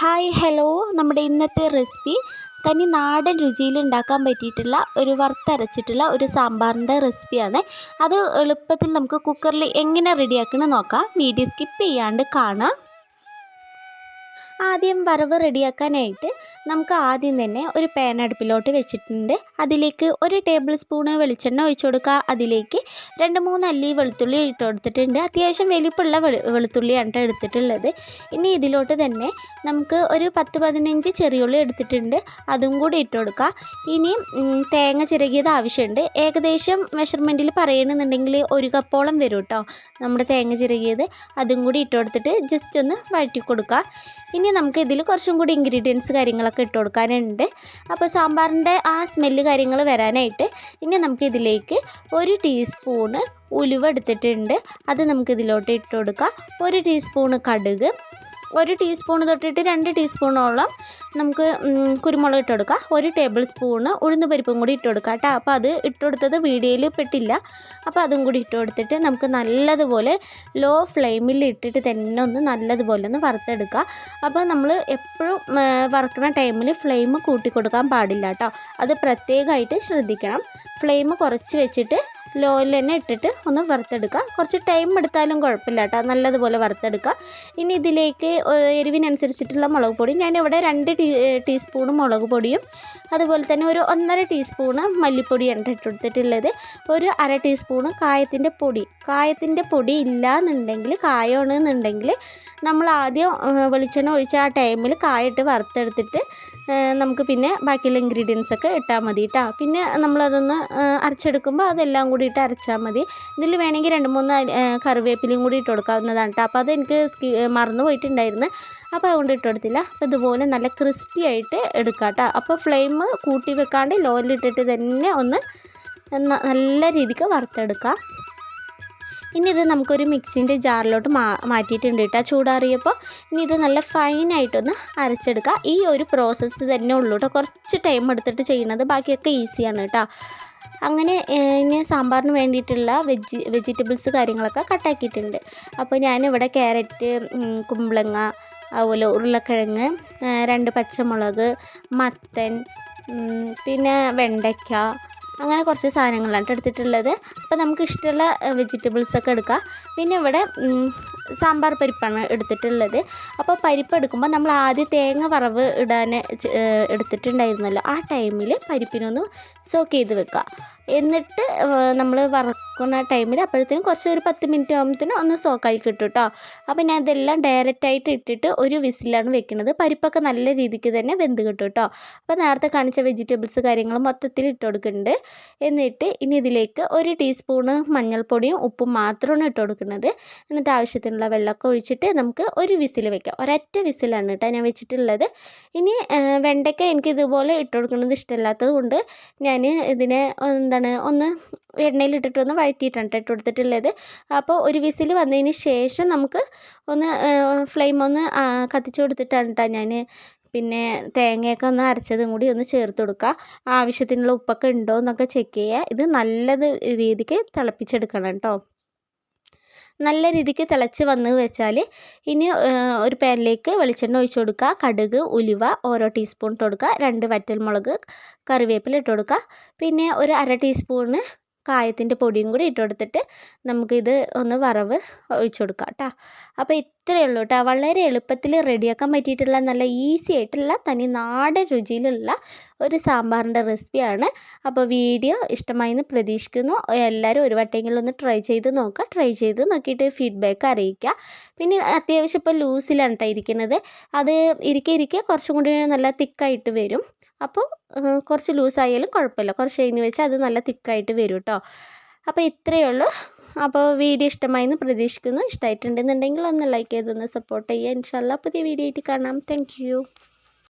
Hi hello നമ്മുടെ ഇന്നത്തെ recipe തനി നാടൻ രുചിയിൽ ഉണ്ടാക്കാൻ പറ്റിയിട്ടുള്ള ഒരു വറുത്തരച്ചിട്ടുള്ള ഒരു സാമ്പാറിന്റെ റെസിപ്പിയാണ് അത് എളുപ്പത്തിൽ നമുക്ക് കുക്കറിൽ എങ്ങനെ റെഡിയാക്കണമെന്ന് നോക്കാം. വീഡിയോ സ്കിപ്പ് ചെയ്യാണ്ട് കാണാം. ആദ്യം വറവ് റെഡിയാക്കാനായിട്ട് നമുക്ക് ആദ്യം തന്നെ ഒരു പാൻ അടുപ്പിലോട്ട് വെച്ചിട്ടുണ്ട്. അതിലേക്ക് ഒരു ടേബിൾ സ്പൂണ് വെളിച്ചെണ്ണ ഒഴിച്ചു കൊടുക്കുക. അതിലേക്ക് രണ്ട് മൂന്ന് അല്ലി വെളുത്തുള്ളി ഇട്ട് കൊടുത്തിട്ടുണ്ട്. അത്യാവശ്യം വലിപ്പമുള്ള വെളുത്തുള്ളിയാണ് കേട്ടോ എടുത്തിട്ടുള്ളത്. ഇനി ഇതിലോട്ട് തന്നെ നമുക്ക് ഒരു പത്ത് പതിനഞ്ച് ചെറിയുള്ളി എടുത്തിട്ടുണ്ട്. അതും കൂടി ഇട്ട് കൊടുക്കുക. ഇനിയും തേങ്ങ ചിരകിയത് ആവശ്യമുണ്ട്. ഏകദേശം മെഷർമെന്റിൽ പറയണമെന്നുണ്ടെങ്കിൽ ഒരു കപ്പോളം വരും കേട്ടോ നമ്മുടെ തേങ്ങ ചിരകിയത്. അതും കൂടി ഇട്ട് കൊടുത്തിട്ട് ജസ്റ്റ് ഒന്ന് വഴറ്റി കൊടുക്കുക. ഇനി നമുക്ക് ഇതിൽ കുറച്ചും കൂടി ഇൻഗ്രീഡിയൻസ് കാര്യങ്ങളൊക്കെ ഇട്ട് കൊടുക്കാനുണ്ട്. അപ്പോൾ സാമ്പാറിന്റെ ആ സ്മെല്ല് കാര്യങ്ങൾ വരാനായിട്ട് ഇനി നമുക്ക് ഇതിലേക്ക് ഒരു ടീസ്പൂണ് ഉലുവ എടുത്തിട്ടുണ്ട്. അത് നമുക്ക് ഇതിലോട്ട് ഇട്ട് കൊടുക്കാം. ഒരു ടീസ്പൂണ് കടുക് ഒരു ടീസ്പൂൺ തൊട്ടിട്ട് രണ്ട് ടീസ്പൂണോളം നമുക്ക് കുരുമുളക് ഇട്ട് കൊടുക്കാം ഒരു ടേബിൾ സ്പൂണ് ഉഴുന്ന് പരിപ്പും കൂടി ഇട്ട് കൊടുക്കാം കേട്ടോ. അപ്പോൾ അത് ഇട്ടുകൊടുത്തത് വീഡിയോയിൽ പെട്ടില്ല. അപ്പോൾ അതും കൂടി ഇട്ട് കൊടുത്തിട്ട് നമുക്ക് നല്ലതുപോലെ ലോ ഫ്ലെയിമിൽ ഇട്ടിട്ട് തന്നെ ഒന്ന് നല്ലതുപോലെ ഒന്ന് വറുത്തെടുക്കുക അപ്പോൾ നമ്മൾ എപ്പോഴും വറുക്കുന്ന ടൈമിൽ ഫ്ലെയിം കൂട്ടി കൊടുക്കാൻ പാടില്ല കേട്ടോ. അത് പ്രത്യേകമായിട്ട് ശ്രദ്ധിക്കണം. ഫ്ലെയിം കുറച്ച് വെച്ചിട്ട് ലോയിൽ തന്നെ ഇട്ടിട്ട് ഒന്ന് വറുത്തെടുക്കുക. കുറച്ച് ടൈം എടുത്താലും കുഴപ്പമില്ല കേട്ടോ. നല്ലതുപോലെ വറുത്തെടുക്കുക. ഇനി ഇതിലേക്ക് എരിവിനനുസരിച്ചിട്ടുള്ള മുളക് പൊടി. ഞാനിവിടെ രണ്ട് ടീ ടീസ്പൂൺ മുളക് പൊടിയും അതുപോലെ തന്നെ ഒരു ഒന്നര ടീസ്പൂണ് മല്ലിപ്പൊടിയാണ് ഇട്ടെടുത്തിട്ടുള്ളത് ഒരു അര ടീസ്പൂണ് കായത്തിന്റെ പൊടി. കായത്തിന്റെ പൊടി ഇല്ല എന്നുണ്ടെങ്കിൽ കായമാണെന്നുണ്ടെങ്കിൽ നമ്മൾ ആദ്യം വെളിച്ചെണ്ണ ഒഴിച്ച് ആ ടൈമിൽ കായിട്ട് വറുത്തെടുത്തിട്ട് നമുക്ക് പിന്നെ ബാക്കിയുള്ള ഇൻഗ്രീഡിയൻസ് ഒക്കെ ഇട്ടാൽ മതി കേട്ടോ പിന്നെ നമ്മളതൊന്ന് അരച്ചെടുക്കുമ്പോൾ അതെല്ലാം കൂടി ഇട്ട് അരച്ചാൽ മതി. ഇതിൽ വേണമെങ്കിൽ രണ്ട് മൂന്ന് കറിവേപ്പിലയും കൂടി ഇട്ട് കൊടുക്കാവുന്നതാണ് കേട്ടോ അപ്പോൾ അതെനിക്ക് സ്കി മറന്നു പോയിട്ടുണ്ടായിരുന്നു. അപ്പോൾ അതുകൊണ്ട് ഇട്ട് കൊടുത്തില്ല. അപ്പോൾ ഇതുപോലെ നല്ല ക്രിസ്പി ആയിട്ട് എടുക്കാം കേട്ടോ അപ്പോൾ ഫ്ലെയിം കൂട്ടി വെക്കാണ്ട് ലോയിലിട്ടിട്ട് തന്നെ ഒന്ന് നല്ല രീതിക്ക് വറുത്തെടുക്കാം. ഇനി ഇത് നമുക്കൊരു മിക്സിന്റെ ജാറിലോട്ട് മാ മാറ്റിയിട്ടുണ്ട് കേട്ടോ. ചൂടാറിയപ്പോൾ ഇനി ഇത് നല്ല ഫൈനായിട്ടൊന്ന് അരച്ചെടുക്കുക ഈ ഒരു പ്രോസസ്സ് തന്നെ ഉള്ളൂ കേട്ടോ. കുറച്ച് ടൈം എടുത്തിട്ട് ചെയ്യുന്നത്. ബാക്കിയൊക്കെ ഈസിയാണ് കേട്ടോ. അങ്ങനെ ഇനി സാമ്പാറിന് വേണ്ടിയിട്ടുള്ള വെജി വെജിറ്റബിൾസ് കാര്യങ്ങളൊക്കെ കട്ടാക്കിയിട്ടുണ്ട് അപ്പോൾ ഞാനിവിടെ ക്യാരറ്റ് കുമ്പളങ്ങ അതുപോലെ ഉരുളക്കിഴങ്ങ് രണ്ട് പച്ചമുളക് മത്തൻ പിന്നെ വെണ്ടയ്ക്ക അങ്ങനെ കുറച്ച് സാധനങ്ങളാണ് കേട്ടോ എടുത്തിട്ടുള്ളത്. അപ്പോൾ നമുക്ക് ഇഷ്ടമുള്ള വെജിറ്റബിൾസൊക്കെ എടുക്കാം. പിന്നെ ഇവിടെ സാമ്പാർ പരിപ്പാണ് എടുത്തിട്ടുള്ളത്. അപ്പോൾ പരിപ്പ് എടുക്കുമ്പോൾ നമ്മൾ ആദ്യം തേങ്ങ വറവ് ഇടാൻ എടുത്തിട്ടുണ്ടായിരുന്നല്ലോ. ആ ടൈമിൽ പരിപ്പിനൊന്ന് സോക്ക് ചെയ്ത് വെക്കുക. എന്നിട്ട് നമ്മൾ വറക്കുന്ന ടൈമിൽ അപ്പോഴത്തേനും കുറച്ച് ഒരു പത്ത് മിനിറ്റ് ആകുമ്പോഴത്തേനും ഒന്ന് സോക്കായി കിട്ടും കേട്ടോ അപ്പോൾ ഞാൻ ഇതെല്ലാം ഡയറക്റ്റായിട്ട് ഇട്ടിട്ട് ഒരു വിസിലാണ് വെക്കുന്നത് പരിപ്പൊക്കെ നല്ല രീതിക്ക് തന്നെ വെന്ത് കിട്ടും കേട്ടോ അപ്പോൾ നേരത്തെ കാണിച്ച വെജിറ്റബിൾസ് കാര്യങ്ങൾ മൊത്തത്തിൽ ഇട്ട് കൊടുക്കുന്നുണ്ട്. എന്നിട്ട് ഇനി ഇതിലേക്ക് ഒരു ടീസ്പൂണ് മഞ്ഞൾപ്പൊടിയും ഉപ്പും മാത്രമാണ് ഇട്ട് കൊടുക്കുന്നത്. എന്നിട്ട് ആവശ്യത്തിനുള്ള വെള്ളമൊക്കെ ഒഴിച്ചിട്ട് നമുക്ക് ഒരു വിസിൽ വെക്കാം. ഒരറ്റ വിസിലാണ് കേട്ടോ ഞാൻ വെച്ചിട്ടുള്ളത്. ഇനി വെണ്ടയ്ക്ക എനിക്ക് ഇതുപോലെ ഇട്ട് കൊടുക്കുന്നത് ഇഷ്ടമല്ലാത്തത് കൊണ്ട് ഞാൻ ഇതിനെ എന്താണ് ഒന്ന് എണ്ണയിൽ എണ്ണയിലിട്ടിട്ട് ഒന്ന് വഴറ്റിയിട്ടാണ് ഇട്ട് കൊടുത്തിട്ടുള്ളത്. അപ്പോൾ ഒരു വിസിൽ വന്നതിന് ശേഷം നമുക്ക് ഒന്ന് ഫ്ലെയിം ഒന്ന് കത്തിച്ചു കൊടുത്തിട്ടാണ് കേട്ടോ ഞാൻ പിന്നെ തേങ്ങയൊക്കെ ഒന്ന് അരച്ചതും കൂടി ഒന്ന് ചേർത്ത് കൊടുക്കുക. ആവശ്യത്തിനുള്ള ഉപ്പൊക്കെ ഉണ്ടോ എന്നൊക്കെ ചെക്ക് ചെയ്യുക. ഇത് നല്ലത് രീതിക്ക് തിളപ്പിച്ചെടുക്കണം കേട്ടോ. നല്ല രീതിക്ക് തിളച്ച് വന്ന് വെച്ചാൽ ഇനി ഒരു പാനിലേക്ക് വെളിച്ചെണ്ണ ഒഴിച്ച് കൊടുക്കുക. കടുക് ഉലുവ ഓരോ ടീസ്പൂൺ ഇട്ട് കൊടുക്കുക. രണ്ട് വറ്റൽമുളക് കറിവേപ്പില ഇട്ട് കൊടുക്കുക. പിന്നെ ഒരു അര ടീസ്പൂണ് കായത്തിന്റെ പൊടിയും കൂടി ഇട്ട് കൊടുത്തിട്ട് നമുക്കിത് ഒന്ന് വറവ് ഒഴിച്ചു കൊടുക്കാം കേട്ടോ. അപ്പോൾ ഇത്രയേ ഉള്ളൂ കേട്ടോ. വളരെ എളുപ്പത്തിൽ റെഡിയാക്കാൻ പറ്റിയിട്ടുള്ള നല്ല ഈസി ആയിട്ടുള്ള തനി നാടൻ രുചിയിലുള്ള ഒരു സാമ്പാറിന്റെ റെസിപ്പിയാണ്. അപ്പോൾ വീഡിയോ ഇഷ്ടമായി എന്ന് പ്രതീക്ഷിക്കുന്നു. എല്ലാവരും ഒരു വട്ടെങ്കിലും ഒന്ന് ട്രൈ ചെയ്ത് നോക്കുക. ട്രൈ ചെയ്ത് നോക്കിയിട്ട് ഫീഡ്ബാക്ക് അറിയിക്കുക. പിന്നെ അത്യാവശ്യം ഇപ്പോൾ ലൂസിലാണ് കേട്ടോ ഇരിക്കുന്നത്. അത് ഇരിക്കെ ഇരിക്കെ കുറച്ചും കൂടി നല്ല തിക്കായിട്ട് വരും. അപ്പോൾ കുറച്ച് ലൂസായാലും കുഴപ്പമില്ല. കുറച്ച് കഴിഞ്ഞ് വെച്ചാൽ അത് നല്ല തിക്കായിട്ട് വരും അപ്പോൾ ഇത്രയേ ഉള്ളൂ. അപ്പോൾ വീഡിയോ ഇഷ്ടമായി എന്ന് പ്രതീക്ഷിക്കുന്നു. ഇഷ്ടമായിട്ടുണ്ടെന്നുണ്ടെങ്കിൽ ഒന്ന് ലൈക്ക് ചെയ്തൊന്ന് സപ്പോർട്ട് ചെയ്യുക. ഇൻഷാല്ല പുതിയ വീഡിയോ ആയിട്ട് കാണാം. താങ്ക്